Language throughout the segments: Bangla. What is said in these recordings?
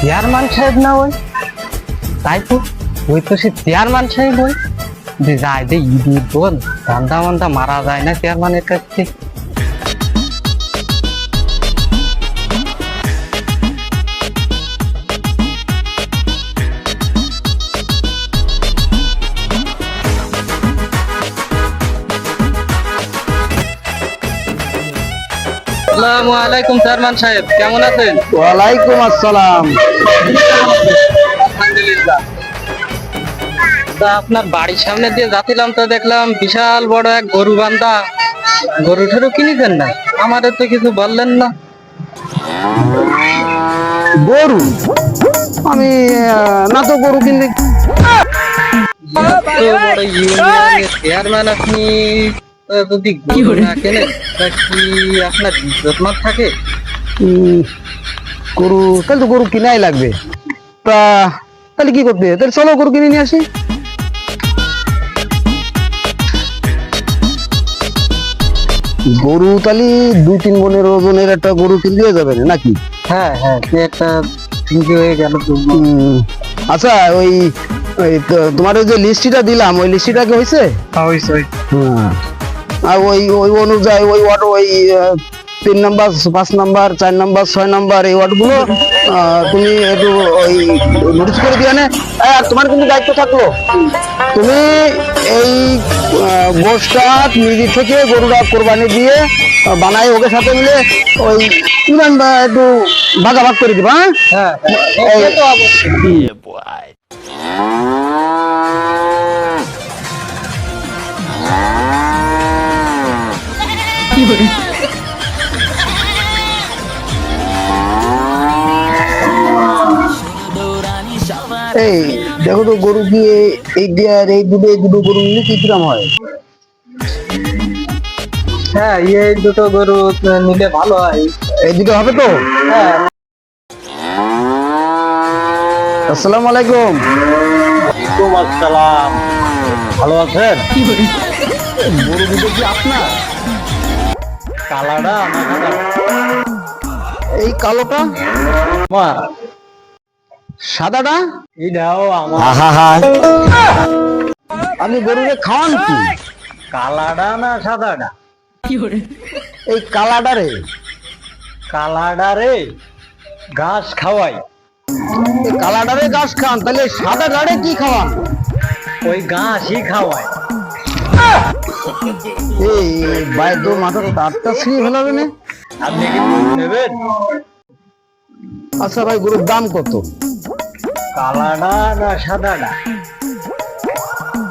চেয়ারম্যান সাহেব না ওই? তাই তো, ওই তো সে চেয়ারম্যান সাহেব ওই। যে যায় যে ইঁদুর বল ধান্দা মান্দা মারা যায় না চেয়ারম্যানের কাছ থেকে? আসসালামু আলাইকুম চেয়ারম্যান সাহেব। কেমন আছেন? ওয়ালাইকুম আসসালাম। আলহামদুলিল্লাহ। তা আপনার বাড়ির সামনে দিয়ে যাচ্ছিলাম তো দেখলাম বিশাল বড় এক গরু বান্ধা গরু ঠরু কিনেছেন না? আমাদের তো কিছু বললেন না। গরু? আমি না তো গরু কিনতে এত চেয়ারম্যান আপনি যদি গরু না কেনেন তা কি আপনার ইজ্জতমান থাকে? গরু তাহলে তো গরু কিনাই লাগবে। তা তাহলে কি করতে? তাহলে চলো গরু কিনে নিয়ে আসি। গরু তাহলে দুই তিন বোনের ওজনের একটা গরু কিনতে যাবে নাকি? হ্যাঁ হ্যাঁ সে একটা হয়ে গেল আচ্ছা ওই ওই তো- তোমার ওই যে লিস্টিটা দিলাম ওই লিস্টিটা কি হয়েছে? হয়েছে হয়েছে। হ্যাঁ। আর ওই ওই অনুযায়ী ওই ওয়ার্ড ওই তিন নাম্বার পাঁচ নাম্বার চার নাম্বার ছয় নাম্বার এই ওয়ার্ডগুলো তুমি একটু ওই নোটিস করে দিয়ে নে। আর তোমার কিন্তু দায়িত্ব থাকল। তুমি এই গোষ্ঠটা নিজে থেকে গরুটা কোরবানি দিয়ে বানাই ওকে সাথে মিলে ওই একটু ভাগাভাগ করে দিবা হ্যাঁ? অবশ্যই এই দেখো তো গরু কি এই- দিয়ে আর এই দুটো দুটো গরু নিলে কি কিরম হয়? হ্যাঁ এই দুটো গরু নিলে ভালো হয়। এই দুটো হবে তো? হ্যাঁ। আসসালামু আলাইকুম। ওয়ালাইকুম আসসালাম। ভালো আছেন? গরু দুটো কি আপনার? কালাটা এই কালোটা? আমার সাদাটা? এটাও আমার আপনি গরুকে খাওয়ান কি? কালাটা না সাদাটা? এই কালাটা রে। কালাটা রে। ঘাস খাওয়াই। এই কালাটারে ঘাস খাওয়ান তাহলে সাদা গাড়ে কি খাওয়ান? ওই ঘাসই খাওয়াই। এই বাইর তো মাথা তো তারটা ছিঁড়ে ফেলাবে না আপনি কি নেবেন? আচ্ছা ভাই গরুর দাম কত? কালাটা না সাদাটা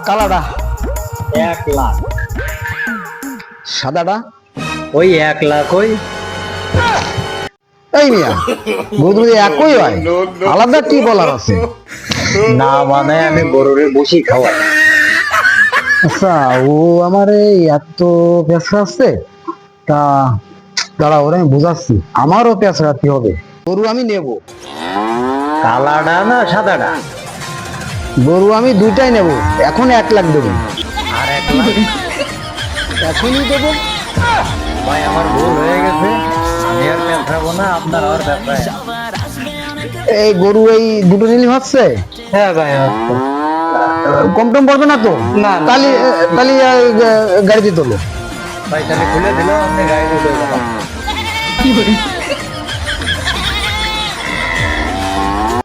কালাটা এক লাখ। সাদাটা ওই এক লাখ ওই। এই মিয়া গরু একই হয় আলাদা কি বলার আছে? না মানে আমি গরুরে বসি খাওয়াই। আচ্ছা ও আমার এই এত পেঁচা আছে? তা দাঁড়া ওরে আমি বুঝাচ্ছি। আমারও পেঁচা রাখতে হবে? গরু আমি নেব। কালাটা না সাদাটা গরু আমি দুইটাই নেব। এখন এক লাখ দেবো। আর এক লাখ? এখনই দেবো। ভাই আমার ভুল হয়ে গেছে। আমি আর ব্যবসাবো না আপনার আর ব্যবসায় এই গরু এই দুটো নিলি হচ্ছে হ্যাঁ ভাই কম টম পড়বে না তো? না, কালি তাহলে তাহলে এই গাড়িতে তোলো। ভাই তাহলে খুলে দিল আপনি গাড়ি কি গেলাম